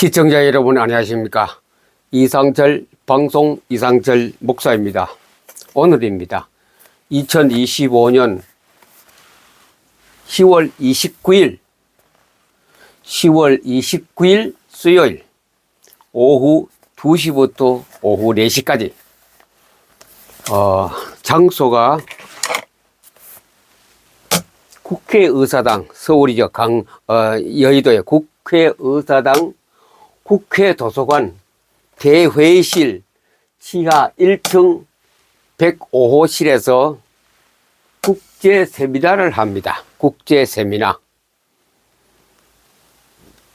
시청자 여러분 안녕하십니까? 이상철 방송 이상철 목사입니다. 오늘입니다. 2025년 10월 29일 10월 29일 수요일 오후 2시부터 오후 4시까지 어, 장소가 국회의사당 서울이죠. 강 어, 여의도의 국회의사당 국회 도서관 대회의실 지하 1층 105호실에서 국제 세미나를 합니다. 국제 세미나.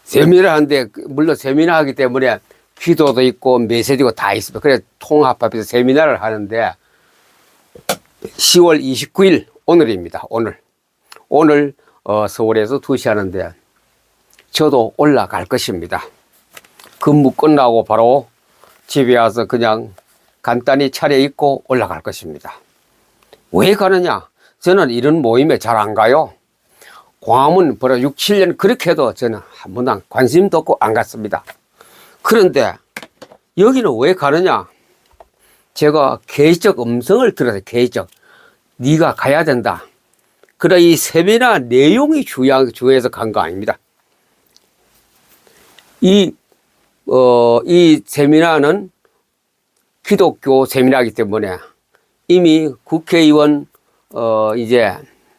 세미나 하는데 물론 세미나 하기 때문에 기도도 있고 메시지고 다 있습니다. 그래서 통합합해서 세미나를 하는데 10월 29일 오늘입니다. 오늘. 오늘 어, 서울에서 2시 하는데 저도 올라갈 것입니다. 근무 끝나고 바로 집에 와서 그냥 간단히 차려입고 올라갈 것입니다. 왜 가느냐? 저는 이런 모임에 잘 안 가요. 광화문 벌어 6, 7년 그렇게 해도 저는 한 번도 관심도 없고 안 갔습니다. 그런데 여기는 왜 가느냐? 제가 개인적 음성을 들어서 개인적 네가 가야 된다. 그래 이 세미나 내용이 중요, 중요해서 간 거 아닙니다. 이, 어, 이 세미나는 기독교 세미나이기 때문에 이미 국회의원, 어, 이제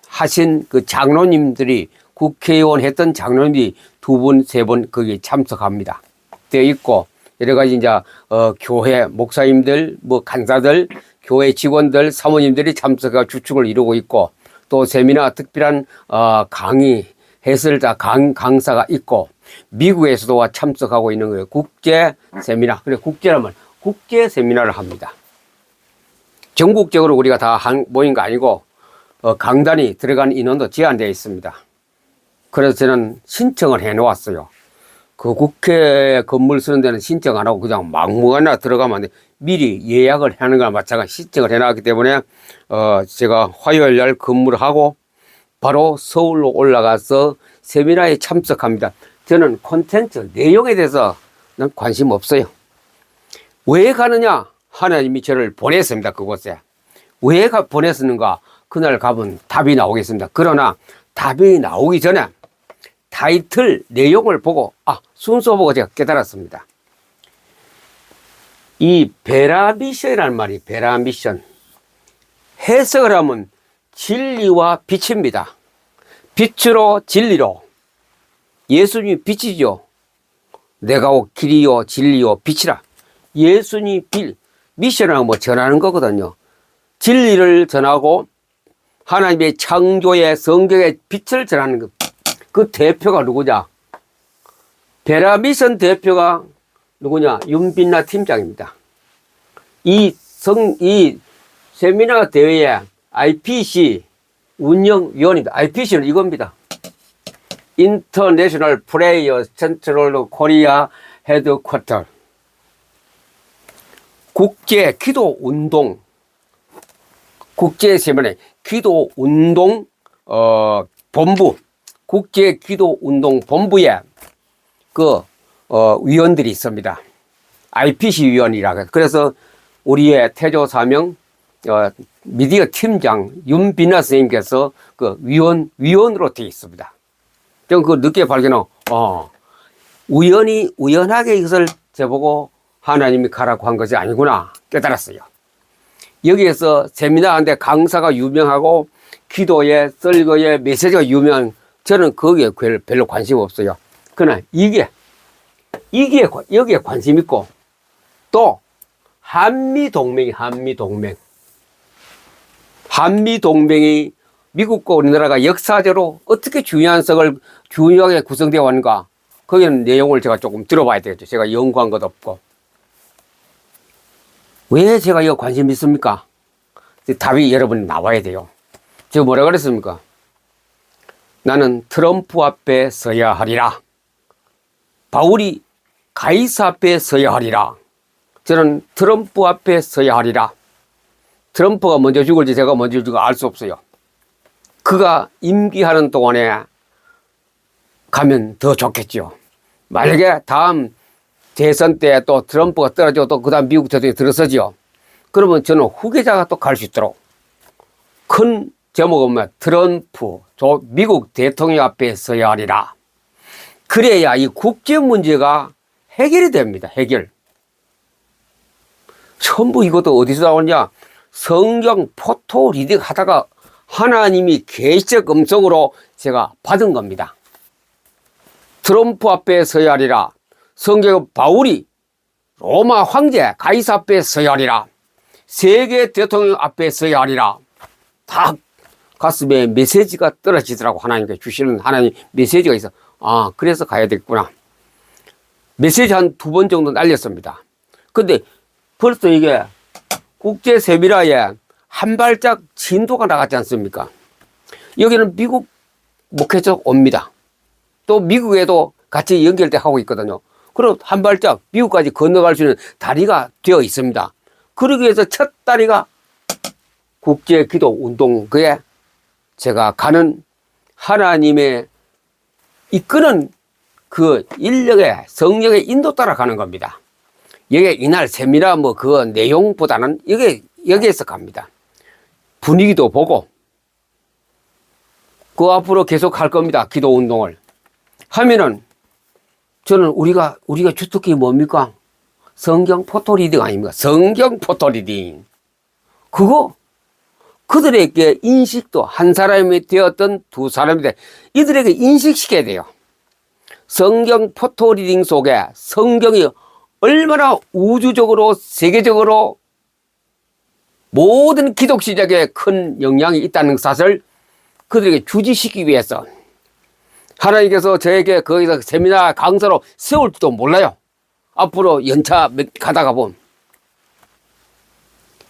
하신 그 장로님들이 국회의원 했던 장로님이 두 분, 세분 거기 참석합니다. 되어 있고 여러 가지 이제 어, 교회 목사님들, 뭐 간사들, 교회 직원들, 사모님들이 참석하 주축을 이루고 있고 또 세미나 특별한 어, 강의 해설자 강, 강사가 있고 미국에서도 참석하고 있는 거예요. 국제 세미나. 그래 국제라면 국제 세미나를 합니다. 전국적으로 우리가 다 한, 모인 거 아니고 어, 강단이 들어간 인원도 제한되어 있습니다. 그래서 저는 신청을 해 놓았어요. 그 국회 건물 쓰는 데는 신청 안 하고 그냥 막무가내나 들어가면 안 돼. 미리 예약을 하는 거나 마찬가지 신청을 해 놨기 때문에 어 제가 화요일 날 근무를 하고 바로 서울로 올라가서 세미나에 참석합니다. 저는 콘텐츠 내용에 대해서는 관심 없어요. 왜 가느냐? 하나님이 저를 보냈습니다. 그곳에. 왜 가, 보냈는가? 그날 가면 답이 나오겠습니다. 그러나 답이 나오기 전에 타이틀 내용을 보고 아 순서 보고 제가 깨달았습니다. 이 베라 미션이라는 말이 베라 미션 해석을 하면 진리와 빛입니다. 빛으로 진리로 예수님이 빛이죠. 내가 오 길이요 진리요 빛이라 예수님 빛 미션을 뭐 전하는 거거든요. 진리를 전하고 하나님의 창조의 성경의 빛을 전하는 것. 그 대표가 누구냐? 베라 미션 대표가 누구냐? 윤빈나 팀장입니다. 이 성, 이 세미나 대회에 IPC 운영위원입니다. IPC는 이겁니다. 인터내셔널 플레이어 센트럴 코리아 헤드쿼터. 국제 기도 운동, 국제 세미나 기도 운동, 어, 본부, 국제 기도 운동 본부에 그, 어, 위원들이 있습니다. IPC 위원이라. 그래서 우리의 태조 사명, 어, 미디어 팀장 윤비나 선생님께서 그 위원, 위원으로 되어 있습니다. 좀 그 늦게 발견하고, 어, 우연히, 우연하게 이것을 저보고 하나님이 가라고 한 것이 아니구나 깨달았어요. 여기에서 세미나 하는데 강사가 유명하고 기도에 썰거에 메시지가 유명한 저는 거기에 별로 관심 없어요. 그러나 이게, 이게, 여기에 관심 있고 또 한미 동맹이 한미 동맹. 한미 동맹이 미국과 우리나라가 역사적으로 어떻게 중요한 석을 중요하게 구성되어 왔는가. 거기는 내용을 제가 조금 들어봐야 되겠죠. 제가 연구한 것도 없고. 왜 제가 이거 관심 있습니까? 답이 여러분 나와야 돼요. 제가 뭐라 그랬습니까? 나는 트럼프 앞에 서야 하리라. 바울이 가이사 앞에 서야 하리라. 저는 트럼프 앞에 서야 하리라. 트럼프가 먼저 죽을지 제가 먼저 죽을지 알 수 없어요. 그가 임기하는 동안에 가면 더 좋겠죠. 만약에 다음 대선 때 또 트럼프가 떨어지고 또 그 다음 미국 대통령이 들어서지요. 그러면 저는 후계자가 또 갈 수 있도록 큰 제목은 뭐 트럼프 조 미국 대통령 앞에 서야 하리라. 그래야 이 국제 문제가 해결이 됩니다. 해결. 전부 이것도 어디서 나오냐? 성경 포토 리딩 하다가 하나님이 계시적 음성으로 제가 받은 겁니다. 트럼프 앞에 서야 하리라. 성경 바울이 로마 황제 가이사 앞에 서야 하리라. 세계 대통령 앞에 서야 하리라. 다 가슴에 메시지가 떨어지더라고 하나님께 주시는 하나님 메시지가 있어. 아 그래서 가야 되겠구나. 메시지 한 두 번 정도 날렸습니다. 근데 벌써 이게 국제 세미나에 한 발짝 진도가 나갔지 않습니까? 여기는 미국 목회자 옵니다. 또 미국에도 같이 연결돼 하고 있거든요. 그럼 한 발짝 미국까지 건너갈 수 있는 다리가 되어 있습니다. 그러기 위해서 첫 다리가 국제 기도 운동그에 제가 가는 하나님의 이끄는 그 인력의 성령의 인도 따라 가는 겁니다. 여기 이날 세미나 뭐 그 내용보다는 여기 여기에서 갑니다. 분위기도 보고 그 앞으로 계속 할 겁니다. 기도 운동을 하면은 저는 우리가 우리가 주특기 뭡니까? 성경 포토 리딩 아닙니까? 성경 포토 리딩 그거 그들에게 인식도 한 사람이 되었던 두 사람이 돼 이들에게 인식시켜야 돼요. 성경 포토 리딩 속에 성경이 얼마나 우주적으로 세계적으로 모든 기독 시작에 큰 영향이 있다는 사실을 그들에게 주지시키기 위해서 하나님께서 저에게 거기서 세미나 강사로 세울지도 몰라요. 앞으로 연차 몇- 가다가 보면.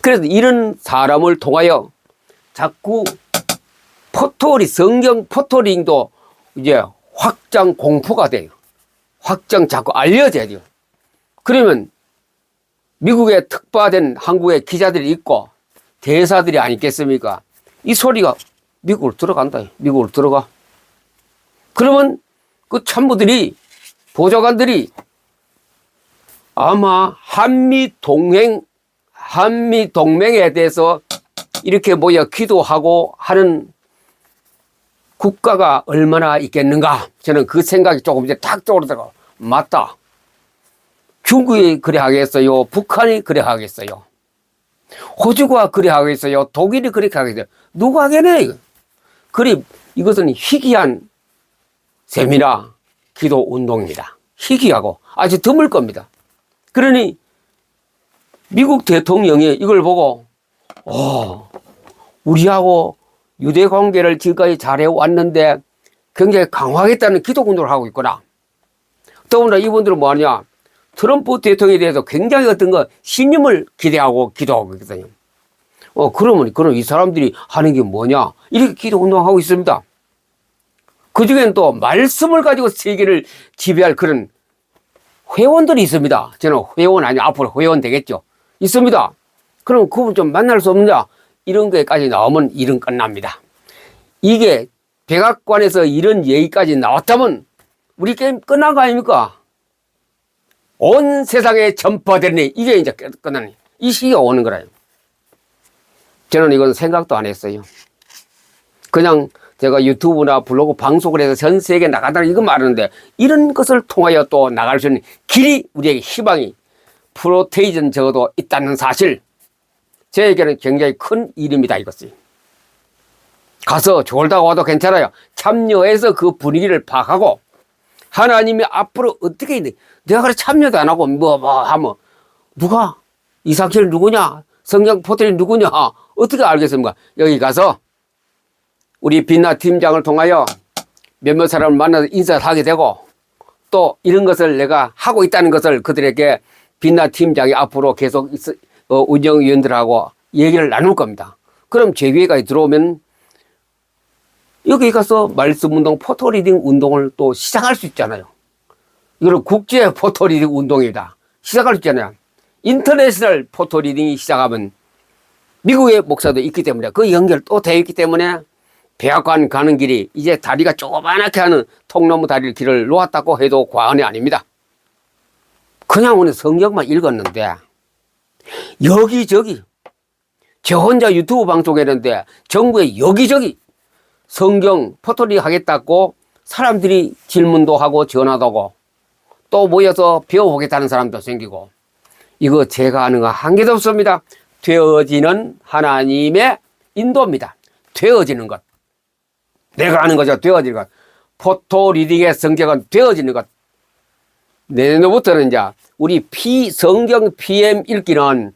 그래서 이런 사람을 통하여 자꾸 포토리, 성경 포토링도 이제 확장 공포가 돼요. 확장 자꾸 알려져야 돼요. 그러면 미국에 특파된 한국의 기자들이 있고 대사들이 아니겠습니까? 이 소리가 미국으로 들어간다. 미국으로 들어가. 그러면 그 참모들이 보좌관들이 아마 한미 동행 한미 동맹에 대해서 이렇게 모여 기도하고 하는 국가가 얼마나 있겠는가 저는 그 생각이 조금 이제 탁 떠오르다가 맞다 중국이 그래 하겠어요 북한이 그래 하겠어요 호주가 그래 하겠어요 독일이 그렇게 하겠어요 누가 하겠네 그리 이것은 희귀한 세미나 기도 운동입니다. 희귀하고 아주 드물 겁니다. 그러니 미국 대통령이 이걸 보고 어, 우리하고 유대 관계를 지금까지 잘해 왔는데 굉장히 강화하겠다는 기도 운동을 하고 있구나. 더구나 이분들은 뭐하냐? 트럼프 대통령에 대해서 굉장히 어떤 거 신임을 기대하고 기도하고 있거든요. 어, 그러면, 그럼 이 사람들이 하는 게 뭐냐? 이렇게 기도 운동하고 있습니다. 그 중에는 또 말씀을 가지고 세계를 지배할 그런 회원들이 있습니다. 저는 회원 아니 앞으로 회원 되겠죠. 있습니다. 그럼 그분 좀 만날 수 없느냐? 이런 거까지 나오면 일은 끝납니다. 이게 백악관에서 이런 얘기까지 나왔다면 우리 게임 끝난 거 아닙니까? 온 세상에 전파되니 이게 이제 끝- 끝나니 이 시기가 오는 거라요. 저는 이건 생각도 안 했어요. 그냥 제가 유튜브나 블로그 방송을 해서 전 세계에 나간다 이거 말하는데 이런 것을 통하여 또 나갈 수 있는 길이 우리에게 희망이 프로테이전 적어도 있다는 사실 저에게는 굉장히 큰 일입니다 이것이 가서 졸다 와도 괜찮아요 참여해서 그 분위기를 파악하고 하나님이 앞으로 어떻게 있는데 내가 그래 참여도 안 하고 뭐뭐 하면 누가? 이삭실 누구냐? 성경 포털이 누구냐? 어떻게 알겠습니까? 여기 가서 우리 빛나 팀장을 통하여 몇몇 사람을 만나서 인사를 하게 되고 또 이런 것을 내가 하고 있다는 것을 그들에게 빛나 팀장이 앞으로 계속 있- 어, 운영위원들하고 얘기를 나눌 겁니다. 그럼 제 위에까지 들어오면 여기 가서 말씀 운동, 포토리딩 운동을 또 시작할 수 있잖아요. 이거는 국제 포토리딩 운동입니다. 시작할 수 있잖아요. 인터내셔널 포토리딩이 시작하면 미국의 목사도 있기 때문에 그 연결 또 되어 있기 때문에 백악관 가는 길이 이제 다리가 조그만하게 하는 통나무 다리를 길을 놓았다고 해도 과언이 아닙니다. 그냥 오늘 성경만 읽었는데 여기저기 저 혼자 유튜브 방송했는데 전국에 여기저기 성경 포토리 하겠다고 사람들이 질문도 하고 전화도 하고 또 모여서 배워보겠다는 사람도 생기고 이거 제가 하는 거 한 개도 없습니다. 되어지는 하나님의 인도입니다. 되어지는 것. 내가 하는 거죠. 되어지는 것. 포토 리딩의 성격은 되어지는 것. 내년부터는 이제 우리 피 성경 PM 읽기는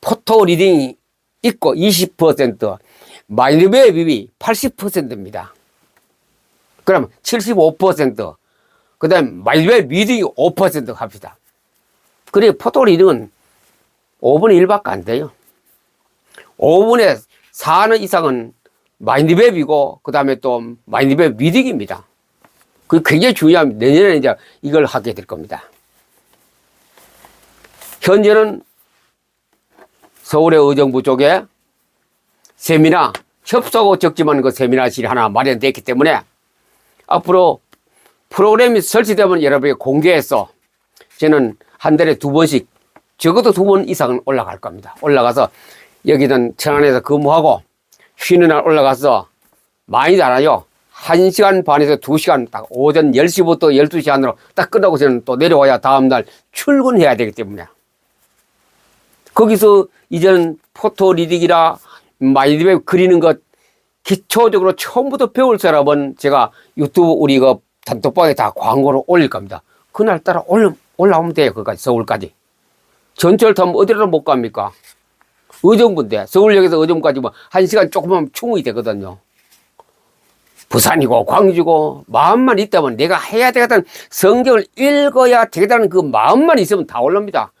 포토 리딩이 있고 20% 마인드맵 이 80%입니다. 그럼 75% 그 다음 마인드맵 리딩이 5% 합시다. 그래 포토 리딩은 5분의 1밖에 안 돼요. 5분의 4는 이상은 마인드맵이고 그 다음에 또 마인드맵 리딩입니다. 그 굉장히 중요합니다. 내년에 이제 이걸 하게 될 겁니다. 현재는 서울의 의정부 쪽에 세미나 협소하고 적지만 그 세미나실이 하나 마련됐기 때문에 앞으로 프로그램이 설치되면 여러분에게 공개해서 저는 한 달에 두 번씩 적어도 두 번 이상은 올라갈 겁니다. 올라가서 여기는 천안에서 근무하고 쉬는 날 올라가서 많이도 안 하죠. 1시간 반에서 2시간 딱 오전 10시부터 12시 안으로 딱 끝나고 저는 또 내려와야 다음날 출근해야 되기 때문에 거기서 이제는 포토 리딩이라 마인드맵 그리는 것 기초적으로 처음부터 배울 사람은 제가 유튜브 우리 그 단톡방에 다 광고를 올릴 겁니다. 그날따라 올, 올라오면 돼요. 거기까지 서울까지. 전철 타면 어디로 못 갑니까? 의정부인데 서울역에서 의정부까지 뭐 한 시간 조금만 충분히 되거든요. 부산이고 광주고 마음만 있다면 내가 해야 되겠다는 성경을 읽어야 되겠다는 그 마음만 있으면 다 올랍니다.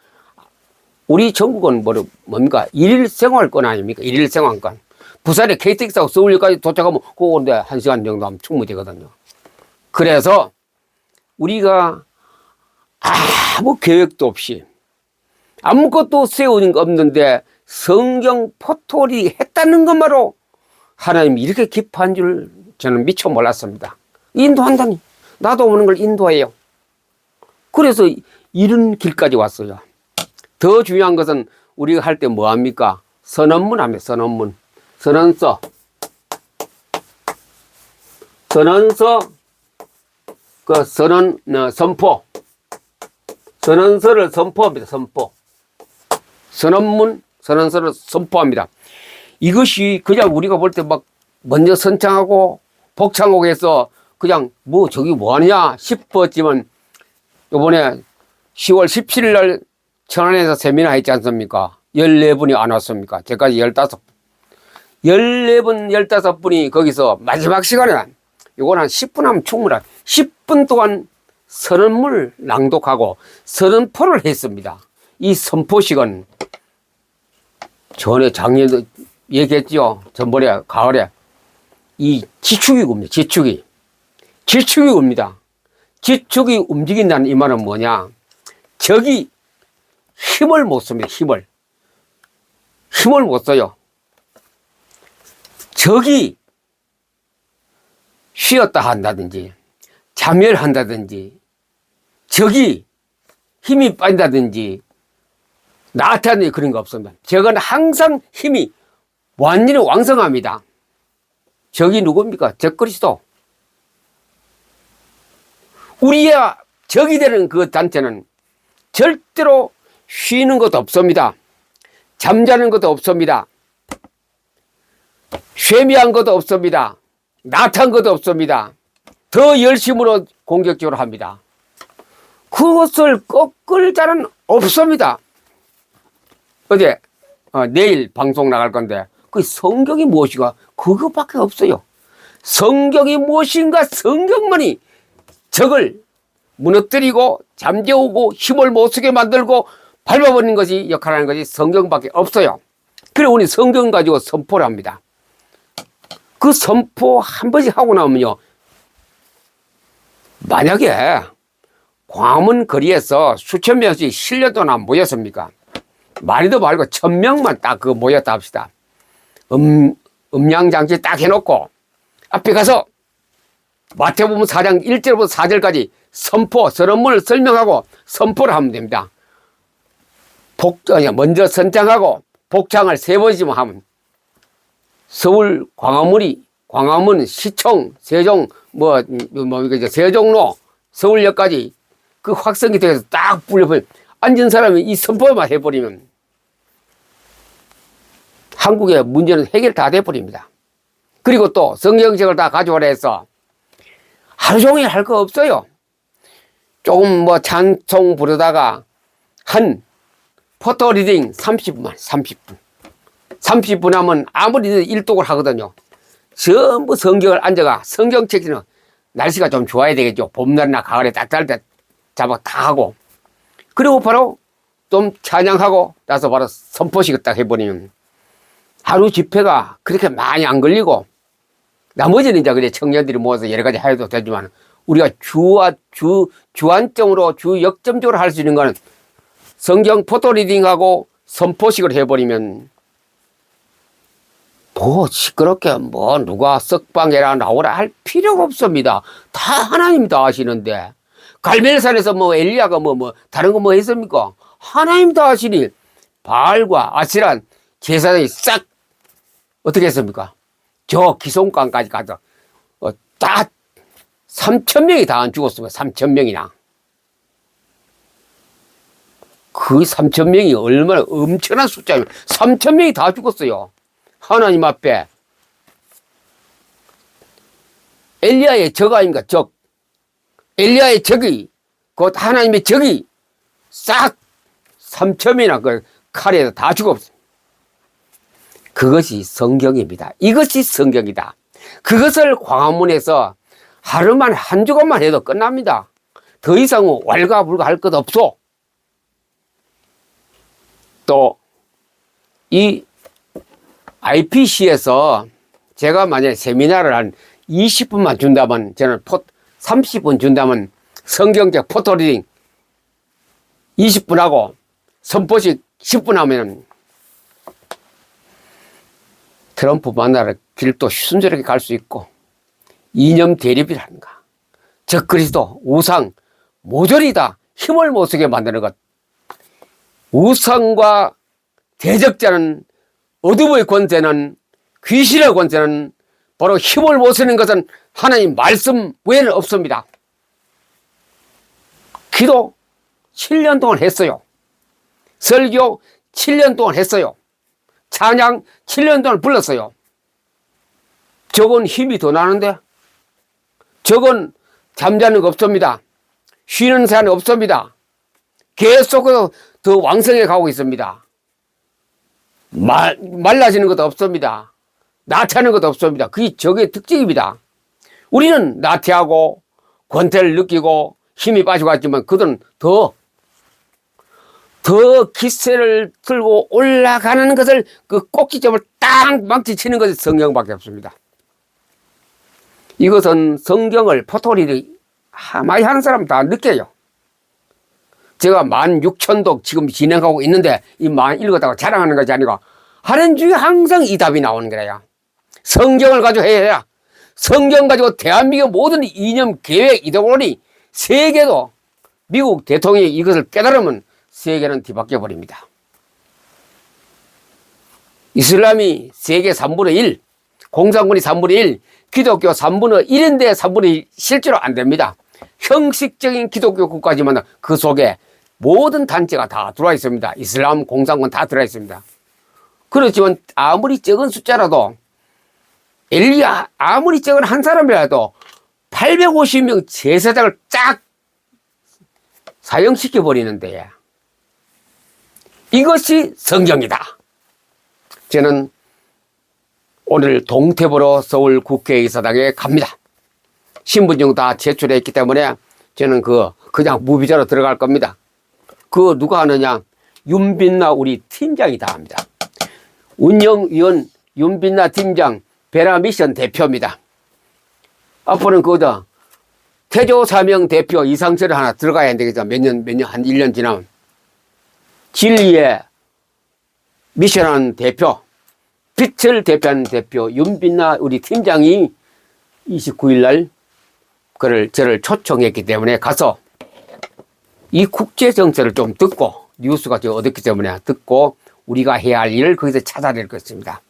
우리 전국은 뭐, 뭡니까? 일일 생활권 아닙니까? 일일 생활권. 부산에 KTX하고 서울역까지 도착하면 그건데 한 시간 정도 하면 충분히 되거든요. 그래서 우리가 아무 계획도 없이 아무것도 세우는 거 없는데 성경 포토리 했다는 것만으로 하나님이 이렇게 깊은 줄 저는 미처 몰랐습니다. 인도한다니. 나도 오는 걸 인도해요. 그래서 이런 길까지 왔어요. 더 중요한 것은 우리가 할 때 뭐 합니까? 선언문 하면 선언문. 선언서. 선언서, 그 선언, 어, 선포. 선언서를 선포합니다. 선포. 선언문, 선언서를 선포합니다. 이것이 그냥 우리가 볼 때 막 먼저 선창하고 복창하고 해서 그냥 뭐 저기 뭐 하느냐 싶었지만 요번에 10월 17일 날 천안에서 세미나 했지 않습니까? 14분이 안 왔습니까? 제까지 15분. 14분, 15분이 거기서 마지막 시간에 요건 한 10분 하면 충분한 10분 동안 선언문을 낭독하고 선언포를 했습니다. 이 선포식은 전에 작년에도 얘기했죠. 전번에 가을에 이 지축이 옵니다. 지축이. 지축이 옵니다. 지축이 움직인다는 이 말은 뭐냐? 적이 힘을 못 씁니다. 힘을. 힘을 못 써요. 적이 쉬었다 한다든지, 자멸한다든지, 적이 힘이 빠진다든지, 나타나는 그런 거 없습니다. 적은 항상 힘이 완전히 왕성합니다. 적이 누굽니까? 적 그리스도. 우리의 적이 되는 그 단체는 절대로 쉬는 것도 없습니다. 잠자는 것도 없습니다. 쇠미한 것도 없습니다. 나탄 것도 없습니다. 더 열심으로 공격적으로 합니다. 그것을 꺾을 자는 없습니다. 어제, 어, 내일 방송 나갈 건데, 그 성경이 무엇이가 그것밖에 없어요. 성경이 무엇인가 성경만이 적을 무너뜨리고 잠재우고 힘을 못 쓰게 만들고 밟아버리는 것이 역할하는 것이 성경밖에 없어요. 그래 우리 성경 가지고 선포를 합니다. 그 선포 한 번씩 하고 나면요. 만약에 광화문 거리에서 수천 명씩 실려 도나 모였습니까? 많이도 말고 천 명만 딱 그 모였다 합시다. 음, 음양장치 딱 해놓고 앞에 가서 마태복음 4장 1절부터 4절까지 선포, 선언문을 설명하고 선포를 하면 됩니다. 복, 아니, 먼저 선장하고 복장을 세 번쯤 하면 서울 광화문이 광화문 시청 세종 뭐, 뭐 이거 이제 세종로 서울역까지 그 확성이 돼서 딱 불려버리면 앉은 사람이 이 선포만 해버리면 한국의 문제는 해결 다 돼버립니다. 그리고 또 성경책을 다 가져오라 해서 하루 종일 할 거 없어요. 조금 뭐 찬송 부르다가 한 포토 리딩 30분만 30분 30분 하면 아무리 일독을 하거든요. 전부 성경을 앉아가 성경책에는 날씨가 좀 좋아야 되겠죠. 봄날이나 가을에 따뜻할 때 잡아 다 하고 그리고 바로 좀 찬양하고 나서 바로 선포식 딱 해버리면 하루 집회가 그렇게 많이 안 걸리고 나머지는 이제 청년들이 모여서 여러 가지 해도 되지만 우리가 주와 주 주안점으로 주 역점적으로 할 수 있는 거는 성경 포토 리딩하고 선포식을 해버리면 뭐 시끄럽게 뭐 누가 석방해라 나오라 할 필요가 없습니다. 다 하나님 다 하시는데 갈멜산에서 뭐 엘리야가 뭐뭐 다른 거 뭐 했습니까? 하나님 다 하시니 바알과 아시란 제사장이 싹 어떻게 했습니까? 저 기송강까지 가서 어, 다 3천 명이 다 안 죽었습니다. 3천 명이나. 그 3천 명이 얼마나 엄청난 숫자예요. 3천 명이 다 죽었어요. 하나님 앞에 엘리야의 적 아닌가 적 엘리야의 적이 곧 하나님의 적이 싹 3천 명이나 그 칼에 다 죽었어요. 그것이 성경입니다. 이것이 성경이다. 그것을 광화문에서 하루만 한 주간만 해도 끝납니다. 더 이상 은 왈가불가 할 것 없어. 또 이 IPC에서 제가 만약에 세미나를 한 20분만 준다면 저는 포, 30분 준다면 성경책 포토리딩 20분 하고 선포식 10분 하면 트럼프 만나러 길도 순조롭게 갈 수 있고 이념 대립이라는가. 적그리스도 우상 모조리 다 힘을 못 쓰게 만드는 것 우상과 대적자는 어둠의 권세는 귀신의 권세는 바로 힘을 못 쓰는 것은 하나님 말씀 외에는 없습니다. 기도 7년 동안 했어요. 설교 7년 동안 했어요. 찬양 7년 동안 불렀어요. 저건 힘이 더 나는데? 저건 잠자는 거 없습니다. 쉬는 시간이 없습니다. 계속해서 더 왕성해 가고 있습니다. 말, 말라지는 것도 없습니다. 나태하는 것도 없습니다. 그게 적의 특징입니다. 우리는 나태하고 권태를 느끼고 힘이 빠져갔지만 그들은 더, 더 기세를 들고 올라가는 것을 그 꼭지점을 딱 망치치는 것이 성경밖에 없습니다. 이것은 성경을 포토리를 많이 하는 사람 다 느껴요. 제가 만 육천 독 지금 진행하고 있는데 이 만 읽었다고 자랑하는 것이 아니고 하는 중에 항상 이 답이 나오는 거래요. 성경을 가지고 해야 성경 가지고 대한민국 모든 이념 계획 이데올로기 세계도 미국 대통령이 이것을 깨달으면 세계는 뒤바뀌어 버립니다. 이슬람이 세계 3분의 1, 공산군이 3분의 1, 기독교 3분의 1인데 3분의 1 실제로 안 됩니다. 형식적인 기독교 국가지만 그 속에 모든 단체가 다 들어와 있습니다. 이슬람, 공산군 다 들어와 있습니다. 그렇지만 아무리 적은 숫자라도 엘리야 아무리 적은 한 사람이라도 850명 제사장을 쫙 사형시켜 버리는데 이것이 성경이다. 저는 오늘 동태보로 서울 국회의사당에 갑니다. 신분증 다 제출했기 때문에 저는 그 그냥 무비자로 들어갈 겁니다. 그 누가 하느냐? 윤빛나 우리 팀장이 다 합니다. 운영위원 윤빛나 팀장 베라미션 대표입니다. 앞으로는 그거다. 태조 사명 대표 이상철을 하나 들어가야 되겠죠. 몇 년, 몇 년, 한 1년 지나면. 진리의 미션하는 대표, 빛을 대표하는 대표, 윤빛나 우리 팀장이 29일 날 그를 저를 초청했기 때문에 가서 이 국제 정세를 좀 듣고 뉴스가 저 얻었기 때문에 듣고 우리가 해야 할 일을 거기서 찾아낼 것입니다.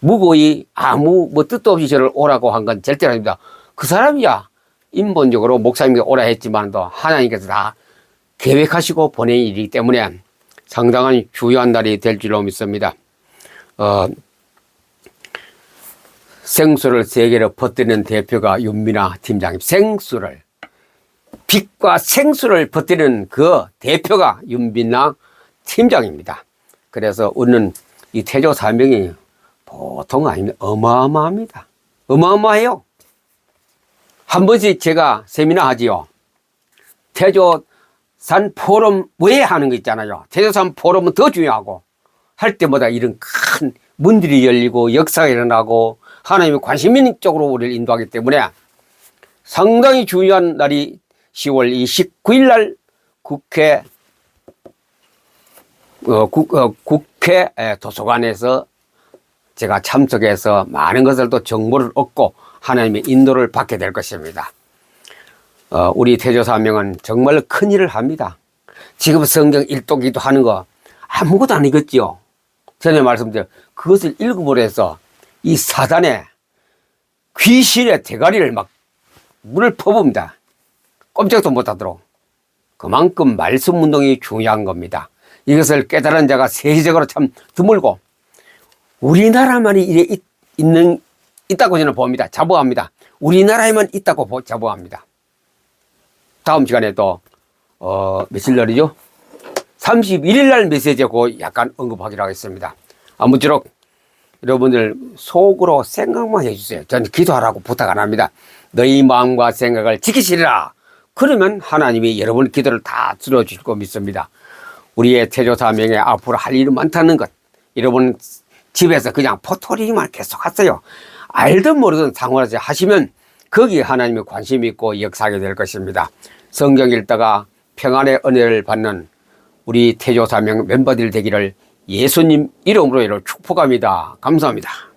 무고히 아무 뭐 뜻도 없이 저를 오라고 한 건 절대 아닙니다. 그 사람이야 인본적으로 목사님께 오라 했지만도 하나님께서 다 계획하시고 보낸 일이기 때문에 상당한 중요한 날이 될 줄로 믿습니다. 어, 생수를 세계로 퍼뜨리는 대표가 윤미나 팀장님. 생수를 빛과 생수를 퍼뜨리는 그 대표가 윤미나 팀장입니다. 그래서 우리는 이 태조 사명이 보통 아닙니다. 어마어마합니다. 어마어마해요. 한 번씩 제가 세미나 하지요. 태조산 포럼 왜 하는 거 있잖아요. 태조산 포럼은 더 중요하고 할 때마다 이런 큰 문들이 열리고 역사가 일어나고 하나님의 관심 있는 쪽으로 우리를 인도하기 때문에 상당히 중요한 날이 10월 29일 날 국회 어, 국, 어, 국회 에, 도서관에서 제가 참석해서 많은 것을 또 정보를 얻고 하나님의 인도를 받게 될 것입니다. 어, 우리 태조사명은 정말 큰 일을 합니다. 지금 성경 일독기도 하는 거 아무것도 안 읽었지요. 전에 말씀드린 그것을 읽음으로 해서 이 사단의 귀신의 대가리를 막 물을 퍼봅니다. 꼼짝도 못하도록. 그만큼 말씀 운동이 중요한 겁니다. 이것을 깨달은 자가 세계적으로 참 드물고 우리나라만이 이래 있, 있는 있다고 저는 봅니다. 자부합니다. 우리나라에만 있다고 보- 자부합니다. 다음 시간에 또 어, 며칠 날이죠? 31일 날 메시지에 그 약간 언급하기로 하겠습니다. 아무쪼록 여러분들 속으로 생각만 해주세요. 전 기도하라고 부탁 안 합니다. 너희 마음과 생각을 지키시리라. 그러면 하나님이 여러분 기도를 다 들어주실 거 믿습니다. 우리의 태조 사명에 앞으로 할 일이 많다는 것. 여러분 집에서 그냥 포토리만 계속 하세요. 알든 모르든 상관없이 하시면 거기에 하나님의 관심이 있고 역사하게 될 것입니다. 성경 읽다가 평안의 은혜를 받는 우리 태조 사명 멤버들 되기를 예수님 이름으로 축복합니다. 감사합니다.